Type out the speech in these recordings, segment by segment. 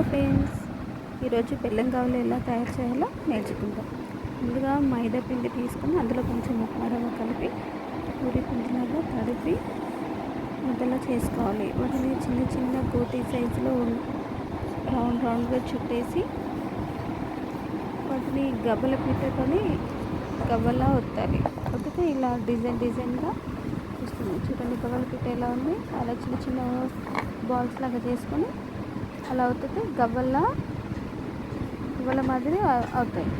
ఈరోజు బెల్లం కావాలి ఎలా తయారు చేయాలో నేర్చుకుంటాం ముందుగా మైదా పిండి తీసుకొని అందులో కొంచెం ఉప్మా రవ్వ కలిపి పూరి పిండిలాగా తడిపి ముద్దలా చేసుకోవాలి. వాటిని చిన్న చిన్న గోటి సైజులో రౌండ్ రౌండ్గా చుట్టేసి వాటిని గబ్బల పెట్టుకొని గవ్వలా ఒత్తాలి. వత్తితే ఇలా డిజైన్ డిజైన్గా వస్తుంది. చూడండి గవ్వల పిట్ట ఎలా ఉంది. అలా చిన్న చిన్న బాల్స్ లాగా చేసుకొని అలా అవుతుంది. గవ్వల్లా గవ్వల మాదిరి అవుతాయి.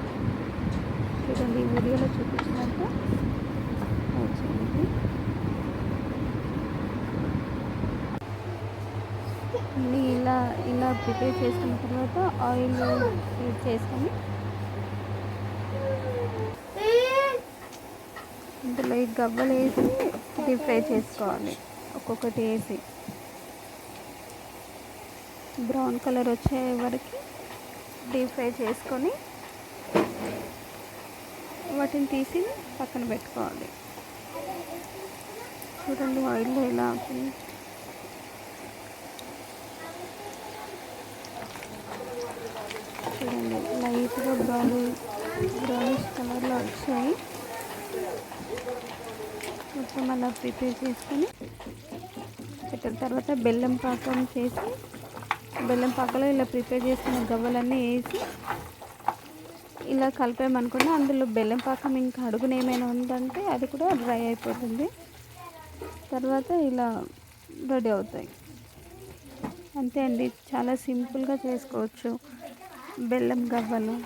చూడండి ఈ వీడియోలో చూపించినట్టు. అన్నీ ఇలా ఇలా ప్రిపేర్ చేసుకున్న తర్వాత ఆయిల్ చేసుకొని ఇందులో ఈ గవ్వలు వేసి డీప్ ఫ్రై చేసుకోవాలి. ఒక్కొక్కటి వేసి. బ్రౌన్ కలర్ వచ్చే వరకు డీప్ ఫ్రై చేసుకొని వాటిని తీసి పక్కన పెట్టుకోవాలి. చూడండి ఆయిల్లో ఎలా అవుతుంది. చూడండి లైట్గా బ్రౌన్ బ్రౌనిష్ కలర్లో వచ్చాయి. మొత్తం అలా ప్రిపేర్ చేసుకొని పెట్టిన తర్వాత బెల్లం పాకం చేసి బెల్లం పాకలో ఇలా ప్రిపేర్ చేసుకున్న గవ్వలన్నీ వేసి ఇలా కలిపామనుకున్నా అందులో బెల్లం పాకం ఇంకా అడుగున ఏమైనా ఉందంటే అది కూడా డ్రై అయిపోతుంది. తర్వాత ఇలా రెడీ అవుతాయి. అంతే అండి. చాలా సింపుల్గా చేసుకోవచ్చు బెల్లం గవ్వలు.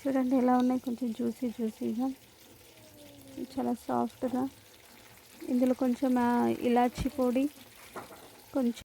చూడండి ఎలా ఉన్నాయి. కొంచెం జ్యూసీ జ్యూసీగా. చాలా సాఫ్ట్గా. ఇందులో కొంచెం ఇలాచీ పొడి కొంచెం